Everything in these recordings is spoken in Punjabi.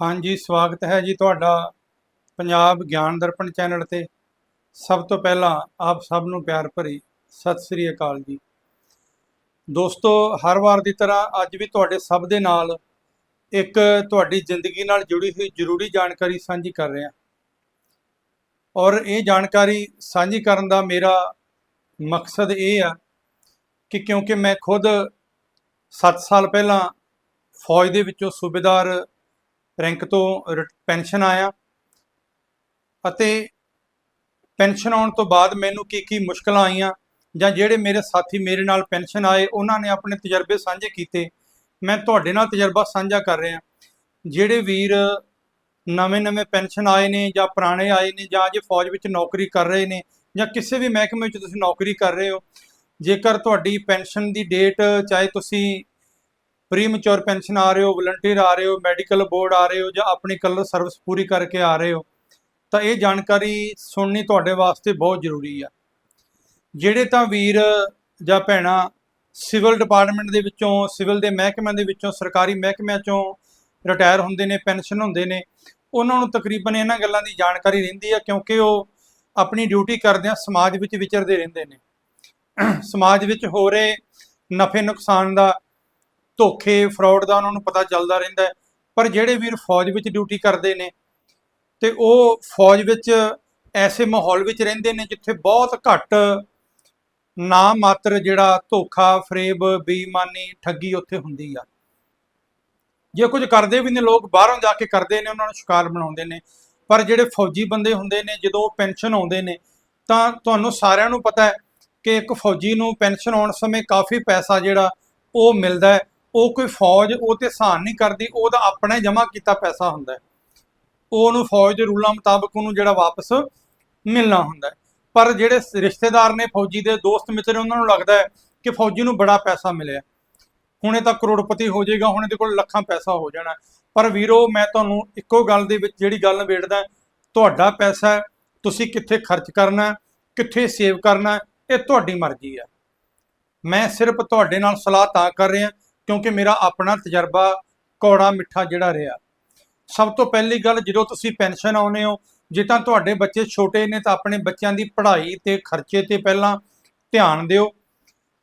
ਹਾਂਜੀ, ਸਵਾਗਤ ਹੈ ਜੀ ਤੁਹਾਡਾ ਪੰਜਾਬ ਗਿਆਨ ਦਰਪਣ ਚੈਨਲ ਤੇ। ਸਭ ਤੋਂ ਪਹਿਲਾਂ ਆਪ ਸਭ ਨੂੰ ਪਿਆਰ ਭਰੀ ਸਤਿ ਸ੍ਰੀ ਅਕਾਲ ਜੀ। ਦੋਸਤੋ, ਹਰ ਵਾਰ ਦੀ ਤਰ੍ਹਾਂ ਅੱਜ ਵੀ ਤੁਹਾਡੇ ਸਭ ਦੇ ਨਾਲ ਇੱਕ ਤੁਹਾਡੀ ਜ਼ਿੰਦਗੀ ਨਾਲ ਜੁੜੀ ਹੋਈ ਜ਼ਰੂਰੀ ਜਾਣਕਾਰੀ ਸਾਂਝੀ ਕਰ ਰਿਹਾ। ਔਰ ਇਹ ਜਾਣਕਾਰੀ ਸਾਂਝੀ ਕਰਨ ਦਾ ਮੇਰਾ ਮਕਸਦ ਇਹ ਆ ਕਿ ਕਿਉਂਕਿ ਮੈਂ ਖੁਦ 7 ਸਾਲ ਪਹਿਲਾਂ ਫੌਜ ਦੇ ਵਿੱਚੋਂ ਸੂਬੇਦਾਰ ਰੈਂਕ ਤੋਂ ਰਿਟ- ਪੈਨਸ਼ਨ ਆਇਆ। ਅਤੇ ਪੈਨਸ਼ਨ ਆਉਣ ਤੋਂ ਬਾਅਦ ਮੈਨੂੰ ਕੀ ਕੀ ਮੁਸ਼ਕਲਾਂ ਆਈਆਂ ਜਾਂ ਜਿਹੜੇ ਮੇਰੇ ਸਾਥੀ ਮੇਰੇ ਨਾਲ ਪੈਨਸ਼ਨ ਆਏ, ਉਹਨਾਂ ਨੇ ਆਪਣੇ ਤਜਰਬੇ ਸਾਂਝੇ ਕੀਤੇ। ਮੈਂ ਤੁਹਾਡੇ ਨਾਲ ਤਜਰਬਾ ਸਾਂਝਾ ਕਰ ਰਿਹਾ। ਜਿਹੜੇ ਵੀਰ ਨਵੇਂ-ਨਵੇਂ ਪੈਨਸ਼ਨ ਆਏ ਨੇ ਜਾਂ ਪੁਰਾਣੇ ਆਏ ਨੇ ਜਾਂ ਜੇ ਫੌਜ ਵਿੱਚ ਨੌਕਰੀ ਕਰ ਰਹੇ ਨੇ ਜਾਂ ਕਿਸੇ ਵੀ ਮਹਿਕਮੇ ਵਿੱਚ ਤੁਸੀਂ ਨੌਕਰੀ ਕਰ ਰਹੇ ਹੋ, ਜੇਕਰ ਤੁਹਾਡੀ ਪੈਨਸ਼ਨ ਦੀ ਡੇਟ, ਚਾਹੇ ਤੁਸੀਂ ਪ੍ਰੀ ਮੈਚੁਰ ਪੈਨਸ਼ਨ ਆ ਰਹੇ ਹੋ, ਵਲੰਟੀਅਰ ਆ ਰਹੇ ਹੋ, ਮੈਡੀਕਲ ਬੋਰਡ ਆ ਰਹੇ ਹੋ ਜਾਂ ਆਪਣੀ ਕਲਰ ਸਰਵਿਸ ਪੂਰੀ ਕਰਕੇ ਆ ਰਹੇ ਹੋ, ਤਾਂ ਇਹ ਜਾਣਕਾਰੀ ਸੁਣਨੀ ਤੁਹਾਡੇ ਵਾਸਤੇ ਬਹੁਤ ਜ਼ਰੂਰੀ ਆ। ਜਿਹੜੇ ਤਾਂ ਵੀਰ ਜਾਂ ਭੈਣਾਂ ਸਿਵਲ ਡਿਪਾਰਟਮੈਂਟ ਦੇ ਵਿੱਚੋਂ, ਸਿਵਲ ਦੇ ਮਹਿਕਮਿਆਂ ਦੇ ਵਿੱਚੋਂ, ਸਰਕਾਰੀ ਮਹਿਕਮਿਆਂ ਚੋਂ ਰਿਟਾਇਰ ਹੁੰਦੇ ਨੇ, ਪੈਨਸ਼ਨ ਹੁੰਦੇ ਨੇ, ਉਹਨਾਂ ਨੂੰ ਤਕਰੀਬਨ ਇਹਨਾਂ ਗੱਲਾਂ ਦੀ ਜਾਣਕਾਰੀ ਰਹਿੰਦੀ ਆ ਕਿਉਂਕਿ ਉਹ ਆਪਣੀ ਡਿਊਟੀ ਕਰਦਿਆਂ ਸਮਾਜ ਵਿੱਚ ਵਿਚਰਦੇ ਰਹਿੰਦੇ ਨੇ। ਸਮਾਜ ਵਿੱਚ ਹੋ ਰਹੇ ਨਫੇ ਨੁਕਸਾਨ ਦਾ ਧੋਖੇ ਫਰਾਡ ਦਾ ਉਹਨਾਂ ਨੂੰ ਪਤਾ ਚੱਲਦਾ ਰਹਿੰਦਾ ਪਰ ਜਿਹੜੇ ਵੀਰ ਫੌਜ ਵਿੱਚ ਡਿਊਟੀ ਕਰਦੇ ਨੇ ਤੇ ਉਹ ਫੌਜ ਵਿੱਚ ਐਸੇ ਮਾਹੌਲ ਵਿੱਚ ਰਹਿੰਦੇ ਨੇ ਜਿੱਥੇ ਬਹੁਤ ਘੱਟ ਨਾ ਮਾਤਰ ਜਿਹੜਾ ਧੋਖਾ ਫਰੇਬ ਬੇਈਮਾਨੀ, ਠੱਗੀ ਉੱਥੇ ਹੁੰਦੀ ਆ। ਜੇ ਕੁਝ ਕਰਦੇ ਵੀ ਨੇ, ਲੋਕ ਬਾਹਰੋਂ ਜਾ ਕੇ ਕਰਦੇ ਨੇ, ਉਹਨਾਂ ਨੂੰ ਸ਼ਿਕਾਰ ਬਣਾਉਂਦੇ ਨੇ। ਪਰ ਜਿਹੜੇ ਫੌਜੀ ਬੰਦੇ ਹੁੰਦੇ ਨੇ, ਜਦੋਂ ਪੈਨਸ਼ਨ ਆਉਂਦੇ ਨੇ, ਤਾਂ ਤੁਹਾਨੂੰ ਸਾਰਿਆਂ ਨੂੰ ਪਤਾ ਹੈ ਕਿ ਇੱਕ ਫੌਜੀ ਨੂੰ ਪੈਨਸ਼ਨ ਆਉਣ ਸਮੇਂ ਕਾਫੀ ਪੈਸਾ ਜਿਹੜਾ ਉਹ ਮਿਲਦਾ ਹੈ। ਉਹ ਕੋਈ ਫੌਜ ਉਹ ਤੇ ਸਹਾਨ ਨਹੀਂ ਕਰਦੀ ਉਹਦਾ ਆਪਣਾ ਹੀ ਜਮ੍ਹਾਂ ਕੀਤਾ ਪੈਸਾ ਹੁੰਦਾ ਉਹ ਉਹਨੂੰ ਫੌਜ ਦੇ ਰੂਲਾਂ ਮੁਤਾਬਕ ਉਹਨੂੰ ਜਿਹੜਾ ਵਾਪਸ ਮਿਲਣਾ ਹੁੰਦਾ ਪਰ ਜਿਹੜੇ ਰਿਸ਼ਤੇਦਾਰ ਨੇ ਫੌਜੀ ਦੇ ਦੋਸਤ ਮਿੱਤਰ ਉਹਨਾਂ ਨੂੰ ਲੱਗਦਾ ਹੈ ਕਿ ਫੌਜੀ ਨੂੰ ਬੜਾ ਪੈਸਾ ਮਿਲਿਆ ਹੁਣੇ ਤਾਂ ਕਰੋੜਪਤੀ ਹੋ ਜਾਏਗਾ, ਹੁਣੇ ਇਹਦੇ ਕੋਲ ਲੱਖਾਂ ਪੈਸਾ ਹੋ ਜਾਣਾ ਪਰ ਵੀਰੋ, ਮੈਂ ਤੁਹਾਨੂੰ ਇੱਕੋ ਗੱਲ ਦੇ ਵਿੱਚ ਜਿਹੜੀ ਗੱਲ ਨਿਬੇੜਦਾ ਤੁਹਾਡਾ ਪੈਸਾ ਤੁਸੀਂ ਕਿੱਥੇ ਖਰਚ ਕਰਨਾ ਕਿੱਥੇ ਸੇਵ ਕਰਨਾ ਇਹ ਤੁਹਾਡੀ ਮਰਜ਼ੀ ਹੈ। ਮੈਂ ਸਿਰਫ ਤੁਹਾਡੇ ਨਾਲ ਸਲਾਹ ਤਾਂ ਕਰ ਰਿਹਾ ਕਿਉਂਕਿ ਮੇਰਾ ਆਪਣਾ ਤਜਰਬਾ ਕੌੜਾ ਮਿੱਠਾ ਜਿਹੜਾ ਰਿਹਾ। ਸਭ ਤੋਂ ਪਹਿਲੀ ਗੱਲ, ਜਦੋਂ ਤੁਸੀਂ ਪੈਨਸ਼ਨ ਆਉਨੇ ਹੋ, ਜੇ ਤਾਂ ਤੁਹਾਡੇ ਬੱਚੇ ਛੋਟੇ ਨੇ ਤਾਂ ਆਪਣੇ ਬੱਚਿਆਂ ਦੀ ਪੜ੍ਹਾਈ ਤੇ ਖਰਚੇ ਤੇ ਪਹਿਲਾਂ ਧਿਆਨ ਦਿਓ।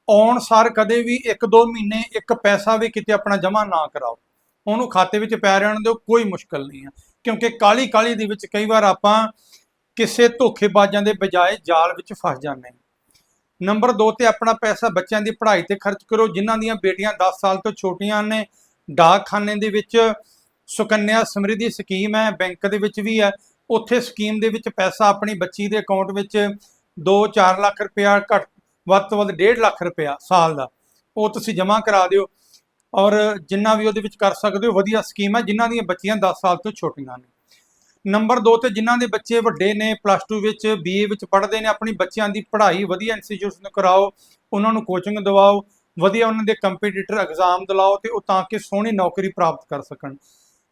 ਆਉਣ ਸਾਰ ਕਦੇ ਵੀ 1-2 ਮਹੀਨੇ ਇੱਕ ਪੈਸਾ ਵੀ ਕਿਤੇ ਆਪਣਾ ਜਮ੍ਹਾਂ ਨਾ ਕਰਾਓ। ਉਹਨੂੰ ਖਾਤੇ ਵਿੱਚ ਪੈ ਰਹਿਣ ਦਿਓ, ਕੋਈ ਮੁਸ਼ਕਲ ਨਹੀਂ ਹੈ ਕਿਉਂਕਿ ਕਾਲੀ ਕਾਲੀ ਦੇ ਵਿੱਚ ਕਈ ਵਾਰ ਆਪਾਂ ਕਿਸੇ ਧੋਖੇਬਾਜ਼ਾਂ ਦੇ ਬਜਾਏ ਜਾਲ ਵਿੱਚ ਫਸ ਜਾਂਦੇ ਹਾਂ। ਨੰਬਰ 2 ਤੇ ਆਪਣਾ ਪੈਸਾ ਬੱਚਿਆਂ ਦੀ ਪੜ੍ਹਾਈ ਤੇ ਖਰਚ ਕਰੋ, ਜਿਨ੍ਹਾਂ ਦੀਆਂ ਬੇਟੀਆਂ 10 ਸਾਲ ਤੋਂ ਛੋਟੀਆਂ ਨੇ। ਡਾਕਖਾਨੇ ਦੇ ਵਿੱਚ ਸੁਕੰਨਿਆ ਸਮਰਿੱਧੀ ਸਕੀਮ ਹੈ, ਬੈਂਕ ਦੇ ਵਿੱਚ ਵੀ ਹੈ। ਉੱਥੇ ਸਕੀਮ ਦੇ ਵਿੱਚ ਪੈਸਾ ਆਪਣੀ ਬੱਚੀ ਦੇ ਅਕਾਊਂਟ ਵਿੱਚ 2-4 ਲੱਖ ਰੁਪਇਆ ਘੱਟ, ਵੱਧ ਤੋਂ ਵੱਧ 1.5 ਲੱਖ ਰੁਪਇਆ ਸਾਲ ਦਾ, ਉਹ ਤੁਸੀਂ ਜਮ੍ਹਾਂ ਕਰਾ ਦਿਓ। ਔਰ ਜਿੰਨਾ ਵੀ ਉਹਦੇ ਵਿੱਚ ਕਰ ਸਕਦੇ ਹੋ, ਵਧੀਆ ਸਕੀਮ ਹੈ। ਜਿਨ੍ਹਾਂ ਦੀਆਂ ਬੱਚੀਆਂ 10 ਸਾਲ ਤੋਂ ਛੋਟੀਆਂ ਨੇ। ਨੰਬਰ 2 ਤੇ ਜਿਨ੍ਹਾਂ ਦੇ ਬੱਚੇ ਵੱਡੇ ਨੇ ਪਲੱਸ 2 ਵਿੱਚ ਬੀਏ ਵਿੱਚ ਪੜ੍ਹਦੇ ਨੇ, ਆਪਣੀ ਬੱਚਿਆਂ ਦੀ ਪੜ੍ਹਾਈ ਵਧੀਆ ਇੰਸਟੀਚਿਊਸ਼ਨ ਨੂੰ ਕਰਾਓ, ਉਹਨਾਂ ਨੂੰ ਕੋਚਿੰਗ ਦਿਵਾਓ, ਵਧੀਆ ਉਹਨਾਂ ਦੇ ਕੰਪੀਟੀਟਰ ਐਗਜ਼ਾਮ ਦਿਲਾਓ ਤੇ ਉਹ ਤਾਂ ਕਿ ਸੋਹਣੀ ਨੌਕਰੀ ਪ੍ਰਾਪਤ ਕਰ ਸਕਣ।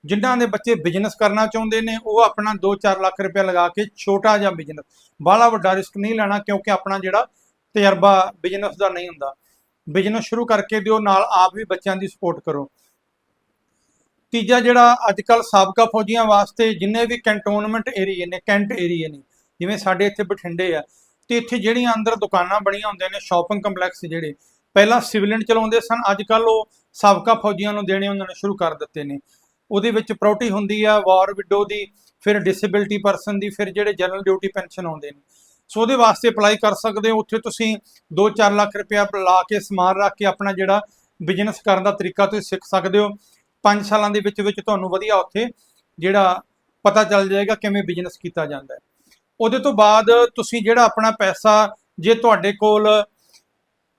ਜਿਨ੍ਹਾਂ ਦੇ ਬੱਚੇ ਬਿਜ਼ਨਸ ਕਰਨਾ ਚਾਹੁੰਦੇ ਨੇ, ਉਹ ਆਪਣਾ 2-4 ਲੱਖ ਰੁਪਏ ਲਗਾ ਕੇ ਛੋਟਾ ਜਿਹਾ ਬਿਜ਼ਨਸ ਬਾਹਲਾ ਵੱਡਾ ਰਿਸਕ ਨਹੀਂ ਲੈਣਾ ਕਿਉਂਕਿ ਆਪਣਾ ਜਿਹੜਾ ਤਜਰਬਾ ਬਿਜ਼ਨਸ ਦਾ ਨਹੀਂ ਹੁੰਦਾ। ਬਿਜ਼ਨਸ ਸ਼ੁਰੂ ਕਰਕੇ ਦਿਓ, ਨਾਲ ਆਪ ਵੀ ਬੱਚਿਆਂ ਦੀ ਸਪੋਰਟ ਕਰੋ। ਤੀਜਾ ਜਿਹੜਾ ਅੱਜ ਕੱਲ ਸਾਬਕਾ ਫੌਜੀਆਂ ਵਾਸਤੇ ਜਿੰਨੇ ਵੀ ਕੰਟੋਨਮੈਂਟ ਏਰੀਏ ਨੇ, ਕੈਂਟ ਏਰੀਏ ਨੇ, ਜਿਵੇਂ ਸਾਡੇ ਇੱਥੇ ਬਠਿੰਡੇ ਆ, ਤੇ ਇੱਥੇ ਜਿਹੜੀਆਂ ਅੰਦਰ ਦੁਕਾਨਾਂ ਬਣੀਆਂ ਹੁੰਦੀਆਂ ਨੇ, ਸ਼ਾਪਿੰਗ ਕੰਪਲੈਕਸ ਜਿਹੜੇ, ਪਹਿਲਾਂ ਸਿਵਲਿਅਨ ਚਲਾਉਂਦੇ ਸਨ ਅੱਜ ਕੱਲ ਉਹ ਸਾਬਕਾ ਫੌਜੀਆਂ ਨੂੰ ਦੇਣੇ ਉਹਨਾਂ ਨੇ ਸ਼ੁਰੂ ਕਰ ਦਿੱਤੇ ਨੇ। ਉਹਦੇ ਵਿੱਚ ਪ੍ਰਾਪਰਟੀ ਹੁੰਦੀ ਆ, ਵਾਰ ਵਿਡੋ ਦੀ, ਫਿਰ ਡਿਸੇਬਿਲਟੀ ਪਰਸਨ ਦੀ, ਫਿਰ ਜਿਹੜੇ ਜਨਰਲ ਡਿਊਟੀ ਪੈਨਸ਼ਨ ਆਉਂਦੇ ਨੇ। ਸੋ ਉਹਦੇ ਵਾਸਤੇ ਅਪਲਾਈ ਕਰ ਸਕਦੇ ਹੋ, ਉੱਥੇ ਤੁਸੀਂ 2-4 ਲੱਖ ਰੁਪਇਆ ਲਾ ਕੇ ਸਮਾਨ ਰੱਖ ਕੇ ਆਪਣਾ ਜਿਹੜਾ ਬਿਜ਼ਨਸ ਕਰਨ ਦਾ ਤਰੀਕਾ ਤੁਸੀਂ ਸਿੱਖ ਸਕਦੇ ਹੋ। 5 ਸਾਲਾਂ ਦੇ ਵਿੱਚ ਵਿੱਚ ਤੁਹਾਨੂੰ ਵਧੀਆ ਉੱਥੇ ਜਿਹੜਾ ਪਤਾ ਚੱਲ ਜਾਏਗਾ ਕਿਵੇਂ ਬਿਜ਼ਨਸ ਕੀਤਾ ਜਾਂਦਾ ਹੈ। ਉਹਦੇ ਤੋਂ ਬਾਅਦ ਤੁਸੀਂ ਜਿਹੜਾ ਆਪਣਾ ਪੈਸਾ ਜੇ ਤੁਹਾਡੇ ਕੋਲ,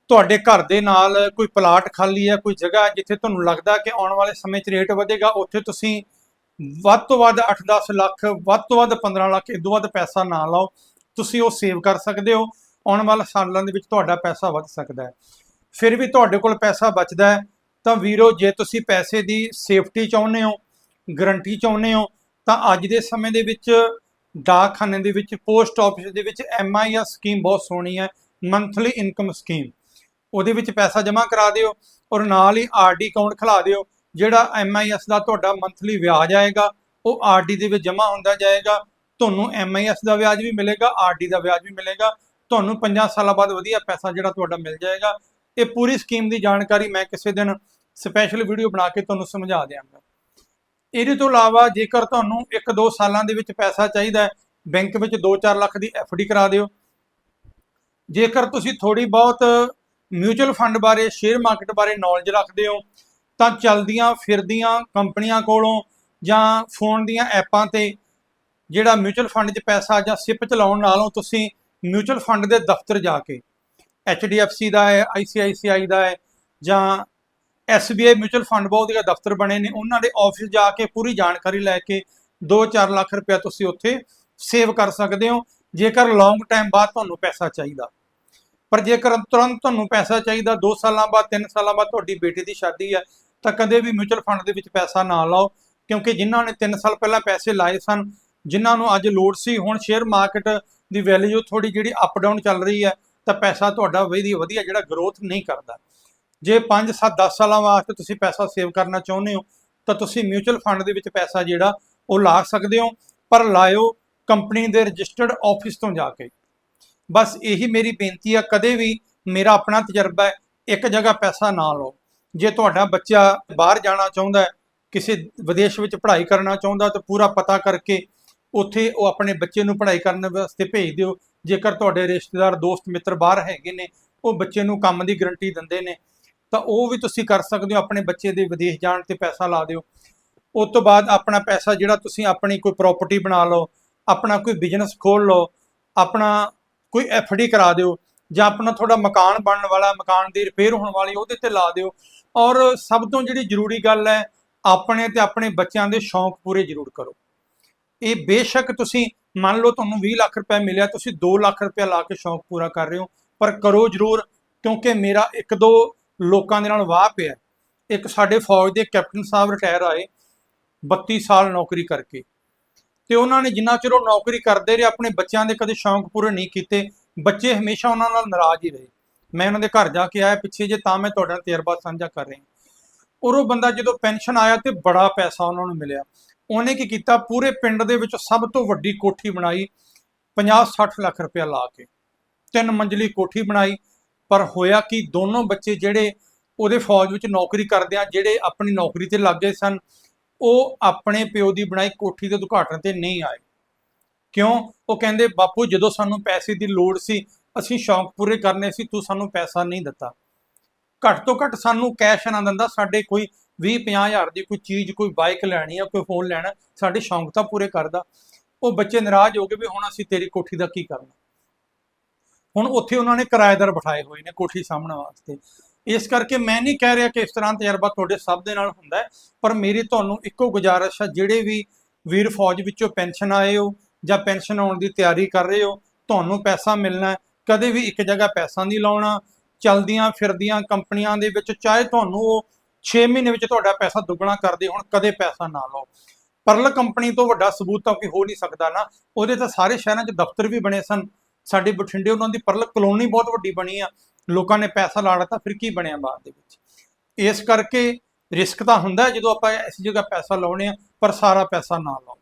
ਤੁਹਾਡੇ ਘਰ ਦੇ ਨਾਲ ਕੋਈ ਪਲਾਟ ਖਾਲੀ ਹੈ, ਕੋਈ ਜਗ੍ਹਾ ਜਿੱਥੇ ਤੁਹਾਨੂੰ ਲੱਗਦਾ ਕਿ ਆਉਣ ਵਾਲੇ ਸਮੇਂ 'ਚ ਰੇਟ ਵਧੇਗਾ, ਉੱਥੇ ਤੁਸੀਂ ਵੱਧ ਤੋਂ ਵੱਧ 8-10 ਲੱਖ, ਵੱਧ ਤੋਂ ਵੱਧ 15 ਲੱਖ ਇਸ ਤੋਂ ਵੱਧ ਪੈਸਾ ਨਾ ਲਾਓ, ਤੁਸੀਂ ਉਹ ਸੇਵ ਕਰ ਸਕਦੇ ਹੋ। ਆਉਣ ਵਾਲੇ ਸਾਲਾਂ ਦੇ ਵਿੱਚ ਤੁਹਾਡਾ ਪੈਸਾ ਵੱਧ ਸਕਦਾ ਹੈ। ਫਿਰ ਵੀ ਤੁਹਾਡੇ ਕੋਲ ਪੈਸਾ ਬਚਦਾ ਹੈ। ਤਾਂ ਵੀਰੋ, ਜੇ ਤੁਸੀਂ ਪੈਸੇ ਦੀ ਸੇਫਟੀ ਚਾਹੁੰਦੇ ਹੋ, ਗਰੰਟੀ ਚਾਹੁੰਦੇ ਹੋ, ਤਾਂ ਅੱਜ ਦੇ ਸਮੇਂ ਦੇ ਵਿੱਚ ਡਾਕਖਾਨੇ ਦੇ ਵਿੱਚ, ਪੋਸਟ ਆਫਿਸ ਦੇ ਵਿੱਚ ਐਮਆਈਐਸ ਸਕੀਮ ਬਹੁਤ ਸੋਹਣੀ ਹੈ ਮੰਥਲੀ ਇਨਕਮ ਸਕੀਮ ਉਹਦੇ ਵਿੱਚ ਪੈਸਾ ਜਮ੍ਹਾਂ ਕਰਾ ਦਿਓ ਔਰ ਨਾਲ ਹੀ ਆਰਡੀ ਅਕਾਊਂਟ ਖੁਲਾ ਦਿਓ, ਜਿਹੜਾ ਐਮਆਈਐਸ ਦਾ ਤੁਹਾਡਾ ਮੰਥਲੀ ਵਿਆਜ ਆਏਗਾ, ਉਹ ਆਰਡੀ ਦੇ ਵਿੱਚ ਜਮ੍ਹਾਂ ਹੁੰਦਾ ਜਾਏਗਾ। ਤੁਹਾਨੂੰ ਐਮਆਈਐਸ ਦਾ ਵਿਆਜ ਵੀ ਮਿਲੇਗਾ ਆਰਡੀ ਦਾ ਵਿਆਜ ਵੀ ਮਿਲੇਗਾ। ਤੁਹਾਨੂੰ 5 ਸਾਲਾਂ ਬਾਅਦ ਵਧੀਆ ਪੈਸਾ ਜਿਹੜਾ ਤੁਹਾਡਾ ਮਿਲ ਜਾਏਗਾ। ਇਹ ਪੂਰੀ ਸਕੀਮ ਦੀ ਜਾਣਕਾਰੀ ਮੈਂ ਕਿਸੇ ਦਿਨ ਸਪੈਸ਼ਲ ਵੀਡੀਓ ਬਣਾ ਕੇ ਤੁਹਾਨੂੰ ਸਮਝਾ ਦਿਆਂਗਾ। ਇਹਦੇ ਤੋਂ ਇਲਾਵਾ ਜੇਕਰ ਤੁਹਾਨੂੰ 1-2 ਸਾਲਾਂ ਦੇ ਵਿੱਚ ਪੈਸਾ ਚਾਹੀਦਾ ਹੈ, ਬੈਂਕ ਵਿੱਚ 2-4 ਲੱਖ ਦੀ ਡੀ ਕਰਾ ਦਿਓ। ਜੇਕਰ ਤੁਸੀਂ ਥੋੜੀ ਬਹੁਤ ਮਿਊਚੁਅਲ ਫੰਡ ਬਾਰੇ, ਸ਼ੇਅਰ ਮਾਰਕੀਟ ਬਾਰੇ ਨੌਲੇਜ ਰੱਖਦੇ ਹੋ, ਤਾਂ ਚਲਦੀਆਂ ਫਿਰਦੀਆਂ ਕੰਪਨੀਆਂ ਕੋਲੋਂ ਜਾਂ ਫੋਨ ਦੀਆਂ ਐਪਾਂ ਤੇ ਜਿਹੜਾ ਮਿਊਚੁਅਲ ਫੰਡ 'ਚ ਪੈਸਾ ਜਾਂ ਸਿਪ ਚਲਾਉਣ ਨਾਲੋਂ ਤੁਸੀਂ ਮਿਊਚੁਅਲ ਫੰਡ ਦੇ ਦਫ਼ਤਰ ਜਾ ਕੇ HDFC ਦਾ ਹੈ ICICI ਦਾ ਹੈ ਜਾਂ SBI ਮਿਊਚੁਅਲ ਫੰਡ ਬਹੁਤ ਵਧੀਆ ਦਫ਼ਤਰ ਬਣੇ ਨੇ। ਉਹਨਾਂ ਦੇ ਆਫਿਸ ਜਾ ਕੇ ਪੂਰੀ ਜਾਣਕਾਰੀ ਲੈ ਕੇ 2-4 ਲੱਖ ਰੁਪਇਆ ਤੁਸੀਂ ਉੱਥੇ ਸੇਵ ਕਰ ਸਕਦੇ ਹੋ। ਜੇਕਰ ਲੌਂਗ ਟਾਈਮ ਬਾਅਦ ਤੁਹਾਨੂੰ ਪੈਸਾ ਚਾਹੀਦਾ। ਪਰ ਜੇਕਰ ਤੁਰੰਤ ਤੁਹਾਨੂੰ ਪੈਸਾ ਚਾਹੀਦਾ 2 ਸਾਲਾਂ ਬਾਅਦ 3 ਸਾਲਾਂ ਬਾਅਦ ਤੁਹਾਡੀ ਬੇਟੀ ਦੀ ਸ਼ਾਦੀ ਹੈ ਤਾਂ ਕਦੇ ਵੀ ਮਿਊਚੁਅਲ ਫੰਡ ਦੇ ਵਿੱਚ ਪੈਸਾ ਨਾ ਲਾਓ। ਕਿਉਂਕਿ ਜਿਨ੍ਹਾਂ ਨੇ 3 ਸਾਲ ਪਹਿਲਾਂ ਪੈਸੇ ਲਾਏ ਸਨ, ਜਿਨ੍ਹਾਂ ਨੂੰ ਅੱਜ ਲੋੜ ਸੀ, ਹੁਣ ਸ਼ੇਅਰ ਮਾਰਕੀਟ ਦੀ ਵੈਲਿਊ ਥੋੜੀ ਜਿਹੜੀ ਅਪ ਡਾਊਨ ਚੱਲ ਰਹੀ ਹੈ ਤਾਂ ਪੈਸਾ ਤੁਹਾਡਾ ਵਧੀਆ ਵਧੀਆ ਜਿਹੜਾ ਗਰੋਥ ਨਹੀਂ ਕਰਦਾ। ਜੇ 5 7 10 ਸਾਲਾਂ ਵਾਸਤੇ ਤੁਸੀਂ ਪੈਸਾ ਸੇਵ ਕਰਨਾ ਚਾਹੁੰਦੇ ਹੋ, ਤਾਂ ਤੁਸੀਂ ਮਿਊਚੁਅਲ ਫੰਡ ਦੇ ਵਿੱਚ ਪੈਸਾ ਜਿਹੜਾ, ਉਹ ਲਾ ਸਕਦੇ ਹੋ, ਪਰ ਲਾਇਓ ਕੰਪਨੀ ਦੇ ਰਜਿਸਟਰਡ ਆਫਿਸ ਤੋਂ ਜਾ ਕੇ। ਬਸ ਇਹੀ ਮੇਰੀ ਬੇਨਤੀ ਆ, ਕਦੇ ਵੀ ਮੇਰਾ ਆਪਣਾ ਤਜਰਬਾ ਹੈ, ਇੱਕ ਜਗ੍ਹਾ ਪੈਸਾ ਨਾ ਲਓ। ਜੇ ਤੁਹਾਡਾ ਬੱਚਾ ਬਾਹਰ ਜਾਣਾ ਚਾਹੁੰਦਾ ਹੈ, ਕਿਸੇ ਵਿਦੇਸ਼ ਵਿੱਚ ਪੜ੍ਹਾਈ ਕਰਨਾ ਚਾਹੁੰਦਾ ਤਾਂ ਪੂਰਾ ਪਤਾ ਕਰਕੇ ਉੱਥੇ ਉਹ ਆਪਣੇ ਬੱਚੇ ਨੂੰ ਪੜ੍ਹਾਈ ਕਰਨ ਵਾਸਤੇ ਭੇਜ ਦਿਓ। ਜੇਕਰ ਤੁਹਾਡੇ ਰਿਸ਼ਤੇਦਾਰ, ਦੋਸਤ, ਮਿੱਤਰ ਬਾਹਰ ਹੈਗੇ ਨੇ, ਉਹ ਬੱਚੇ ਨੂੰ ਕੰਮ ਦੀ ਗਰੰਟੀ ਦਿੰਦੇ ਨੇ ਤਾਂ ਉਹ ਵੀ ਤੁਸੀਂ ਕਰ ਸਕਦੇ ਹੋ, ਆਪਣੇ ਬੱਚੇ ਦੇ ਵਿਦੇਸ਼ ਜਾਣ ਤੇ ਪੈਸਾ ਲਾ ਦਿਓ। ਉਸ ਤੋਂ ਬਾਅਦ ਆਪਣਾ ਪੈਸਾ ਜਿਹੜਾ ਤੁਸੀਂ ਆਪਣੀ ਕੋਈ ਪ੍ਰਾਪਰਟੀ ਬਣਾ ਲਓ, ਆਪਣਾ ਕੋਈ ਬਿਜ਼ਨਸ ਖੋਲ ਲਓ, ਆਪਣਾ ਕੋਈ ਡੀ ਕਰਾ ਦਿਓ ਜਾਂ ਆਪਣਾ ਤੁਹਾਡਾ ਮਕਾਨ ਬਣਨ ਵਾਲਾ, ਮਕਾਨ ਦੀ ਰਿਪੇਅਰ ਹੋਣ ਵਾਲੀ ਉਹਦੇ ਤੇ ਲਾ ਦਿਓ। ਔਰ ਸਭ ਤੋਂ ਜਿਹੜੀ ਜ਼ਰੂਰੀ ਗੱਲ ਹੈ, ਆਪਣੇ ਤੇ ਆਪਣੇ ਬੱਚਿਆਂ ਦੇ ਸ਼ੌਂਕ ਪੂਰੇ ਜ਼ਰੂਰ ਕਰੋ। ਇਹ ਬੇਸ਼ੱਕ ਤੁਸੀਂ ਮੰਨ ਲਓ ਤੁਹਾਨੂੰ 20 ਲੱਖ ਰੁਪਏ ਮਿਲਿਆ, ਤੁਸੀਂ 2 ਲੱਖ ਰੁਪਏ ਲਾ ਕੇ ਸ਼ੌਂਕ ਪੂਰਾ ਕਰ ਰਹੇ ਹੋ, ਪਰ ਕਰੋ ਜ਼ਰੂਰ, ਕਿਉਂਕਿ ਮੇਰਾ ਇੱਕ ਦੋ ਲੋਕਾਂ ਦੇ ਨਾਲ ਵਾਹ ਪਿਆ। ਇੱਕ ਸਾਡੇ ਫੌਜ ਦੇ ਕੈਪਟਨ ਸਾਹਿਬ ਰਿਟਾਇਰ ਆਏ 32 ਸਾਲ ਨੌਕਰੀ ਕਰਕੇ। ਤੇ ਉਹਨਾਂ ਨੇ ਜਿੰਨਾ ਚਿਰ ਉਹ ਨੌਕਰੀ ਕਰਦੇ ਰਹੇ, ਆਪਣੇ ਬੱਚਿਆਂ ਦੇ ਕਦੇ ਸ਼ੌਂਕ ਪੂਰੇ ਨਹੀਂ ਕੀਤੇ। ਬੱਚੇ ਹਮੇਸ਼ਾ ਉਹਨਾਂ ਨਾਲ ਨਾਰਾਜ਼ ਹੀ ਰਹੇ। ਮੈਂ ਉਹਨਾਂ ਦੇ ਘਰ ਜਾ ਕੇ ਆਇਆ, ਪਿੱਛੇ ਜੇ ਤਾਂ ਮੈਂ ਤੁਹਾਡੇ ਨਾਲ ਤਜਰਬਾ ਸਾਂਝਾ ਕਰ ਰਿਹਾ। ਔਰ ਉਹ ਬੰਦਾ ਜਦੋਂ ਪੈਨਸ਼ਨ ਆਇਆ ਤੇ ਬੜਾ ਪੈਸਾ ਉਹਨਾਂ ਨੂੰ ਮਿਲਿਆ। ਉਹਨੇ ਕੀ ਕੀਤਾ? ਪੂਰੇ ਪਿੰਡ ਦੇ ਵਿੱਚ ਸਭ ਤੋਂ ਵੱਡੀ ਕੋਠੀ ਬਣਾਈ 50-60 ਲੱਖ ਰੁਪਇਆ ਲਾ ਕੇ। ਤਿੰਨ ਮੰਜ਼ਲੀ ਕੋਠੀ ਬਣਾਈ ਪਰ ਹੋਇਆ ਕਿ? ਦੋਨੋਂ ਬੱਚੇ ਜਿਹੜੇ ਉਹਦੇ ਫੌਜ ਵਿੱਚ ਨੌਕਰੀ ਕਰਦੇ ਆ, ਜਿਹੜੇ ਆਪਣੀ ਨੌਕਰੀ ਤੇ ਲੱਗ ਗਏ ਸਨ, ਉਹ ਆਪਣੇ ਪਿਓ ਦੀ ਬਣਾਈ ਕੋਠੀ ਦੇ ਉਦਘਾਟਨ ਤੇ ਨਹੀਂ ਆਏ। ਕਿਉਂ? ਉਹ ਕਹਿੰਦੇ, ਬਾਪੂ, ਜਦੋਂ ਸਾਨੂੰ ਪੈਸੇ ਦੀ ਲੋੜ ਸੀ, ਅਸੀਂ ਸ਼ੌਂਕ ਪੂਰੇ ਕਰਨੇ ਸੀ, ਤੂੰ ਸਾਨੂੰ ਪੈਸਾ ਨਹੀਂ ਦਿੱਤਾ। ਘੱਟ ਤੋਂ ਘੱਟ ਸਾਨੂੰ ਕੈਸ਼ ਨਾ ਦਿੰਦਾ, ਸਾਡੇ ਕੋਈ 20 ਹਜ਼ਾਰ ਦੀ ਕੋਈ ਚੀਜ਼, ਕੋਈ ਬਾਈਕ ਲੈਣੀ ਆ, ਕੋਈ ਫੋਨ ਲੈਣਾ, ਸਾਡੇ ਸ਼ੌਂਕ ਤਾਂ ਪੂਰੇ ਕਰਦਾ। ਉਹ ਬੱਚੇ ਨਾਰਾਜ਼ ਹੋ ਗਏ ਵੀ ਹੁਣ ਅਸੀਂ ਤੇਰੀ ਕੋਠੀ ਦਾ ਕੀ ਕਰਨਾ? ਹੁਣ ਉੱਥੇ ਉਹਨਾਂ ਨੇ ਕਿਰਾਏਦਾਰ ਬਿਠਾਏ ਹੋਏ ਨੇ ਕੋਠੀ ਸਾਹਮਣੇ ਵਾਸਤੇ। ਇਸ ਕਰਕੇ ਮੈਂ ਨਹੀਂ ਕਹਿ ਰਿਹਾ ਕਿ ਇਸ ਤਰ੍ਹਾਂ ਤਜਰਬਾ ਤੁਹਾਡੇ ਸਭ ਦੇ ਨਾਲ ਹੁੰਦਾ ਹੈ, ਪਰ ਮੇਰੀ ਤੁਹਾਨੂੰ ਇੱਕੋ ਗੁਜ਼ਾਰਿਸ਼ ਹੈ, ਜਿਹੜੇ ਵੀ ਵੀਰ ਫੌਜ ਵਿੱਚੋਂ ਪੈਨਸ਼ਨ ਆਏ ਹੋ ਜਾਂ ਪੈਨਸ਼ਨ ਆਉਣ ਦੀ ਤਿਆਰੀ ਕਰ ਰਹੇ ਹੋ, ਤੁਹਾਨੂੰ ਪੈਸਾ ਮਿਲਣਾ ਕਦੇ ਵੀ ਇੱਕ ਜਗ੍ਹਾ ਪੈਸਾ ਨਹੀਂ ਲਾਉਣਾ, ਚਲਦੀਆਂ ਫਿਰਦੀਆਂ ਕੰਪਨੀਆਂ ਦੇ ਵਿੱਚ ਚਾਹੇ ਤੁਹਾਨੂੰ ਉਹ 6 ਮਹੀਨੇ ਵਿੱਚ ਤੁਹਾਡਾ ਪੈਸਾ ਦੁੱਗਣਾ ਕਰਦੇ ਹੁਣ ਕਦੇ ਪੈਸਾ ਨਾ ਲਾਓ। ਪਰਲ ਕੰਪਨੀ ਤੋਂ ਵੱਡਾ ਸਬੂਤ ਤਾਂ ਕੋਈ ਹੋ ਨਹੀਂ ਸਕਦਾ ਨਾ, ਉਹਦੇ ਤਾਂ ਸਾਰੇ ਸ਼ਹਿਰਾਂ 'ਚ ਦਫ਼ਤਰ ਵੀ ਬਣੇ ਸਨ ਸਾਡੇ ਬਠਿੰਡੇ ਉਹਨਾਂ ਦੀ ਪਰਲ ਕਲੋਨੀ ਬਹੁਤ ਵੱਡੀ ਬਣੀ ਆ, ਲੋਕਾਂ ਨੇ ਪੈਸਾ ਲਾ ਦਿੱਤਾ, ਫਿਰ ਕੀ ਬਣਿਆ ਬਾਅਦ ਦੇ ਵਿੱਚ? ਇਸ ਕਰਕੇ ਰਿਸਕ ਤਾਂ ਹੁੰਦਾ ਜਦੋਂ ਆਪਾਂ ਇਸ ਜਗ੍ਹਾ ਪੈਸਾ ਲਾਉਣੇ ਆ, ਪਰ ਸਾਰਾ ਪੈਸਾ ਨਾ ਲਾਓ।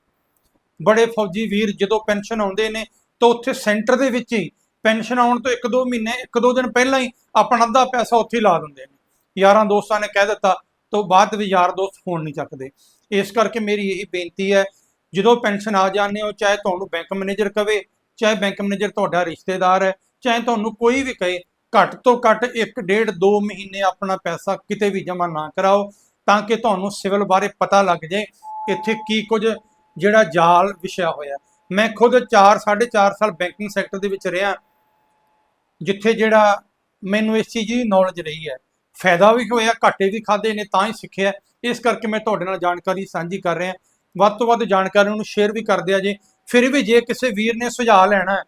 ਬੜੇ ਫੌਜੀ ਵੀਰ ਜਦੋਂ ਪੈਨਸ਼ਨ ਆਉਂਦੇ ਨੇ, ਤਾਂ ਉੱਥੇ ਸੈਂਟਰ ਦੇ ਵਿੱਚ ਹੀ ਪੈਨਸ਼ਨ ਆਉਣ ਤੋਂ 1-2 ਮਹੀਨੇ 1-2 ਦਿਨ ਪਹਿਲਾਂ ਹੀ ਆਪਣਾ ਅੱਧਾ ਪੈਸਾ ਉੱਥੇ ਹੀ ਲਾ ਦਿੰਦੇ ਨੇ। ਯਾਰਾਂ ਦੋਸਤਾਂ ਨੇ ਕਹਿ ਦਿੱਤਾ, ਤੋਂ ਬਾਅਦ ਵੀ ਯਾਰ ਦੋਸਤ ਫੋਨ ਨਹੀਂ ਚੱਕਦੇ। ਇਸ ਕਰਕੇ ਮੇਰੀ ਇਹੀ ਬੇਨਤੀ ਹੈ, ਜਦੋਂ ਪੈਨਸ਼ਨ ਆ ਜਾਂਦੇ ਹੋ, ਚਾਹੇ ਤੁਹਾਨੂੰ ਬੈਂਕ ਮੈਨੇਜਰ ਕਵੇ ਚਾਹੇ ਬੈਂਕ ਮੈਨੇਜਰ ਤੁਹਾਡਾ ਰਿਸ਼ਤੇਦਾਰ ਹੈ, ਚਾਹੇ ਤੁਹਾਨੂੰ ਕੋਈ ਵੀ ਕਹੇ, ਘੱਟ ਤੋਂ ਘੱਟ 1 ਡੇਢ 2 ਮਹੀਨੇ ਆਪਣਾ ਪੈਸਾ ਕਿਤੇ ਵੀ ਜਮ੍ਹਾਂ ਨਾ ਕਰਾਓ ਤਾਂ ਕਿ ਤੁਹਾਨੂੰ ਸਿਵਲ ਬਾਰੇ ਪਤਾ ਲੱਗ ਜਾਏ ਇੱਥੇ ਕੀ ਕੁਝ ਜਿਹੜਾ ਜਾਲ ਵਿਛਿਆ ਹੋਇਆ। ਮੈਂ ਖੁਦ 4 4.5 ਸਾਲ ਬੈਂਕਿੰਗ ਸੈਕਟਰ ਦੇ ਵਿੱਚ ਰਿਹਾ, ਜਿੱਥੇ ਜਿਹੜਾ ਮੈਨੂੰ ਇਸ ਚੀਜ਼ ਦੀ ਨੌਲੇਜ ਰਹੀ ਹੈ। ਫਾਇਦਾ ਵੀ ਹੋਇਆ, ਘਾਟੇ ਵੀ ਖਾਦੇ ਨੇ, ਤਾਂ ਹੀ ਸਿੱਖਿਆ ਇਸ ਕਰਕੇ ਮੈਂ ਤੁਹਾਡੇ ਨਾਲ ਜਾਣਕਾਰੀ ਸਾਂਝੀ ਕਰ ਰਿਹਾ। ਵੱਧ ਤੋਂ ਵੱਧ ਜਾਣਕਾਰੀ ਨੂੰ ਸ਼ੇਅਰ ਵੀ ਕਰਦੇ ਆ ਜੇ। ਫਿਰ ਵੀ ਜੇ ਕਿਸੇ ਵੀਰ ਨੇ ਸੁਝਾਅ ਲੈਣਾ ਹੈ,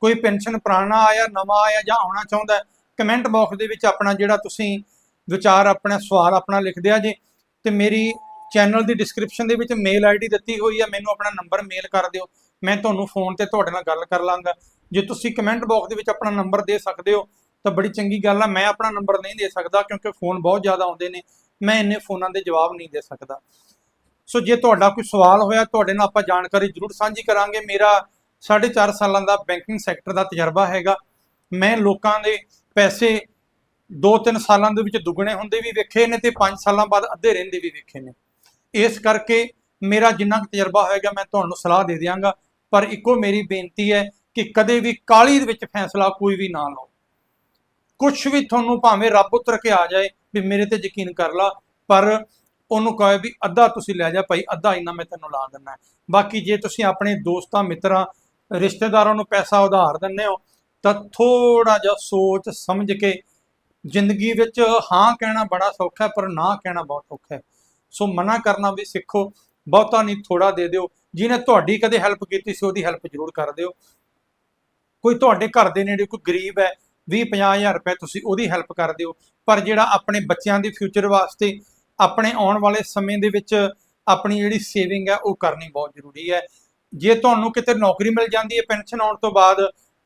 ਕੋਈ ਪੈਨਸ਼ਨ ਪੁਰਾਣਾ ਆਇਆ, ਨਵਾਂ ਆਇਆ ਜਾਂ ਆਉਣਾ ਚਾਹੁੰਦਾ ਕਮੈਂਟ ਬਾਕਸ ਦੇ ਵਿੱਚ ਆਪਣਾ ਜਿਹੜਾ ਤੁਸੀਂ ਵਿਚਾਰ, ਆਪਣਾ ਸਵਾਲ ਆਪਣਾ ਲਿਖ ਦਿਆ ਜੇ। ਤੇ ਮੇਰੀ ਚੈਨਲ ਦੀ ਡਿਸਕ੍ਰਿਪਸ਼ਨ ਦੇ ਵਿੱਚ ਮੇਲ ਆਈਡੀ ਦਿੱਤੀ ਹੋਈ ਹੈ, ਮੈਨੂੰ ਆਪਣਾ ਨੰਬਰ ਮੇਲ ਕਰ ਦਿਓ। ਮੈਂ ਤੁਹਾਨੂੰ ਫੋਨ ਤੇ ਤੁਹਾਡੇ ਨਾਲ ਗੱਲ ਕਰ ਲਾਂਗਾ। ਜੇ ਤੁਸੀਂ ਕਮੈਂਟ ਬਾਕਸ ਦੇ ਵਿੱਚ ਆਪਣਾ ਨੰਬਰ ਦੇ ਸਕਦੇ ਹੋ, ਤਾਂ ਬੜੀ ਚੰਗੀ ਗੱਲ ਆ। ਮੈਂ ਆਪਣਾ ਨੰਬਰ ਨਹੀਂ ਦੇ ਸਕਦਾ ਕਿਉਂਕਿ ਫੋਨ ਬਹੁਤ ਜ਼ਿਆਦਾ ਆਉਂਦੇ ਨੇ। ਮੈਂ ਇੰਨੇ ਫੋਨਾਂ ਦੇ ਜਵਾਬ ਨਹੀਂ ਦੇ ਸਕਦਾ। ਸੋ ਜੇ ਤੁਹਾਡਾ ਕੋਈ ਸਵਾਲ ਹੋਇਆ, ਤੁਹਾਡੇ ਨਾਲ ਆਪਾਂ ਜਾਣਕਾਰੀ ਜ਼ਰੂਰ ਸਾਂਝੀ ਕਰਾਂਗੇ। ਮੇਰਾ 4.5 ਸਾਲਾਂ ਦਾ ਬੈਂਕਿੰਗ ਸੈਕਟਰ ਦਾ ਤਜਰਬਾ ਹੈਗਾ। ਮੈਂ ਲੋਕਾਂ ਦੇ ਪੈਸੇ 2-3 ਸਾਲਾਂ ਦੇ ਵਿੱਚ ਦੁੱਗਣੇ ਹੁੰਦੇ ਵੀ ਵੇਖੇ ਨੇ ਤੇ 5 ਸਾਲਾਂ ਬਾਅਦ ਅੱਧੇ ਰਹਿੰਦੇ ਵੀ ਵੇਖੇ ਨੇ। ਇਸ ਕਰਕੇ ਮੇਰਾ ਜਿੰਨਾ ਕੁ ਤਜਰਬਾ ਹੋਏਗਾ, ਮੈਂ ਤੁਹਾਨੂੰ ਸਲਾਹ ਦੇ ਦਿਆਂਗਾ। ਪਰ ਇੱਕੋ ਮੇਰੀ ਬੇਨਤੀ ਹੈ ਕਿ ਕਦੇ ਵੀ ਕਾਲੀ ਦੇ ਵਿੱਚ ਫੈਸਲਾ ਕੋਈ ਵੀ ਨਾ ਲਓ। ਕੁਝ ਵੀ ਤੁਹਾਨੂੰ ਭਾਵੇਂ ਰੱਬ ਉਤਰ ਕੇ ਆ ਜਾਏ ਵੀ ਮੇਰੇ ਤੇ ਯਕੀਨ ਕਰ ਲਾ, ਪਰ ਉਹਨੂੰ ਕਹੇ ਵੀ ਅੱਧਾ ਤੁਸੀਂ ਲੈ ਜਾ ਭਾਈ, ਅੱਧਾ ਇੰਨਾ ਮੈਂ ਤੈਨੂੰ ਲਾ ਦਿੰਦਾ। ਬਾਕੀ ਜੇ ਤੁਸੀਂ ਆਪਣੇ ਦੋਸਤਾਂ, ਮਿੱਤਰਾਂ, ਰਿਸ਼ਤੇਦਾਰਾਂ ਨੂੰ ਪੈਸਾ ਉਧਾਰ ਦਿੰਦੇ ਹੋ, ਤਾਂ ਥੋੜਾ ਜਿਹਾ ਸੋਚ ਸਮਝ ਕੇ ਜ਼ਿੰਦਗੀ ਵਿੱਚ ਹਾਂ ਕਹਿਣਾ ਬੜਾ ਸੌਖਾ ਹੈ, ਪਰ ਨਾ ਕਹਿਣਾ ਬਹੁਤ ਔਖਾ ਹੈ। ਸੋ ਮਨਾ ਕਰਨਾ ਵੀ ਸਿੱਖੋ, ਬਹੁਤਾ ਨਹੀਂ ਥੋੜਾ ਦੇ ਦਿਓ। ਜਿਹਨੇ ਤੁਹਾਡੀ ਕਦੇ ਹੈਲਪ ਕੀਤੀ ਸੀ, ਉਹਦੀ ਹੈਲਪ ਜ਼ਰੂਰ ਕਰ ਦਿਓ। ਕੋਈ ਤੁਹਾਡੇ ਘਰ ਦੇ ਨੇੜੇ ਕੋਈ ਗਰੀਬ ਹੈ 20 50000 ਰੁਪਏ ਤੁਸੀਂ ਉਹਦੀ ਹੈਲਪ ਕਰ ਦਿਓ। ਪਰ ਜਿਹੜਾ ਆਪਣੇ ਬੱਚਿਆਂ ਦੇ ਫਿਊਚਰ ਵਾਸਤੇ ਆਪਣੇ ਆਉਣ ਵਾਲੇ ਸਮੇਂ ਦੇ ਵਿੱਚ ਆਪਣੀ ਜਿਹੜੀ ਸੇਵਿੰਗ ਹੈ ਉਹ ਕਰਨੀ ਬਹੁਤ ਜ਼ਰੂਰੀ ਹੈ। ਜੇ ਤੁਹਾਨੂੰ ਕਿਤੇ ਨੌਕਰੀ ਮਿਲ ਜਾਂਦੀ ਹੈ ਪੈਨਸ਼ਨ ਆਉਣ ਤੋਂ ਬਾਅਦ,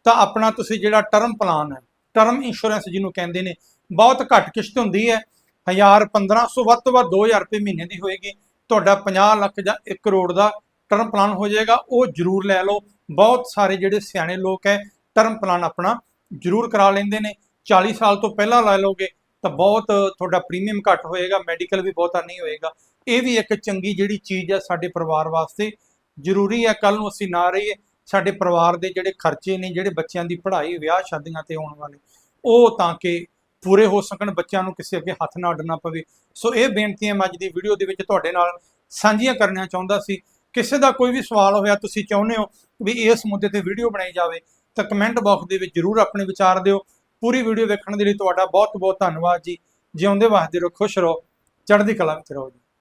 ਤਾਂ ਆਪਣਾ ਤੁਸੀਂ ਜਿਹੜਾ ਟਰਮ ਪਲਾਨ ਹੈ ਟਰਮ ਇੰਸ਼ੋਰੈਂਸ ਜਿਹਨੂੰ ਕਹਿੰਦੇ ਨੇ, ਬਹੁਤ ਘੱਟ ਕਿਸ਼ਤ ਹੁੰਦੀ ਹੈ। 1000 1500 ਵੱਧ ਤੋਂ ਵੱਧ 2000 ਰੁਪਏ ਮਹੀਨੇ ਦੀ ਹੋਏਗੀ। ਤੁਹਾਡਾ 50 ਲੱਖ ਜਾਂ 1 ਕਰੋੜ ਦਾ ਟਰਮ ਪਲਾਨ ਹੋ ਜਾਏਗਾ। ਉਹ ਜ਼ਰੂਰ ਲੈ ਲਓ। ਬਹੁਤ ਸਾਰੇ ਜਿਹੜੇ ਸਿਆਣੇ ਲੋਕ ਹੈ ਟਰਮ ਪਲਾਨ ਆਪਣਾ ਜ਼ਰੂਰ ਕਰਾ ਲੈਂਦੇ ਨੇ। 40 ਸਾਲ ਤੋਂ ਪਹਿਲਾਂ ਲੈ ਲਓਗੇ। ਤਾਂ ਬਹੁਤ ਤੁਹਾਡਾ ਪ੍ਰੀਮੀਅਮ ਘੱਟ ਹੋਏਗਾ ਮੈਡੀਕਲ ਵੀ ਬਹੁਤਾ ਨਹੀਂ ਹੋਏਗਾ। ਇਹ ਵੀ ਇੱਕ ਚੰਗੀ ਜਿਹੜੀ ਚੀਜ਼ ਹੈ ਸਾਡੇ ਪਰਿਵਾਰ ਵਾਸਤੇ। ਜ਼ਰੂਰੀ ਹੈ ਕੱਲ ਨੂੰ ਅਸੀਂ ਨਾ ਰਹੀਏ, ਸਾਡੇ ਪਰਿਵਾਰ ਦੇ ਜਿਹੜੇ ਖਰਚੇ ਨੇ, ਜਿਹੜੇ ਬੱਚਿਆਂ ਦੀ ਪੜ੍ਹਾਈ, ਵਿਆਹ ਸ਼ਾਦੀਆਂ ਤੇ ਆਉਣ ਵਾਲੇ, ਉਹ ਤਾਂ ਕਿ ਪੂਰੇ ਹੋ ਸਕਣ, ਬੱਚਿਆਂ ਨੂੰ ਕਿਸੇ ਅੱਗੇ ਹੱਥ ਨਾ ਅੱਡਣਾ ਪਵੇ। ਸੋ ਇਹ ਬੇਨਤੀਆਂ ਮੈਂ ਅੱਜ ਦੀ ਵੀਡੀਓ ਦੇ ਵਿੱਚ ਤੁਹਾਡੇ ਨਾਲ ਸਾਂਝੀਆਂ ਕਰਨੀਆਂ ਚਾਹੁੰਦਾ ਸੀ। ਕਿਸੇ ਦਾ ਕੋਈ ਵੀ ਸਵਾਲ ਹੋਇਆ, ਤੁਸੀਂ ਚਾਹੁੰਦੇ ਹੋ ਵੀ ਇਸ ਮੁੱਦੇ ਤੇ ਵੀਡੀਓ ਬਣਾਈ ਜਾਵੇ, ਤਾਂ ਕਮੈਂਟ ਬਾਕਸ ਦੇ ਵਿੱਚ ਜਰੂਰ ਆਪਣੇ ਵਿਚਾਰ ਦਿਓ। ਪੂਰੀ ਵੀਡੀਓ ਵੇਖਣ ਦੇ ਲਈ ਤੁਹਾਡਾ ਬਹੁਤ ਬਹੁਤ ਧੰਨਵਾਦ ਜੀ। ਜਿਉਂਦੇ ਵਸਦੇ ਰਹੋ, ਖੁਸ਼ ਰਹੋ, ਚੜ੍ਹਦੀ ਕਲਾ ਵਿੱਚ ਰਹੋ ਜੀ।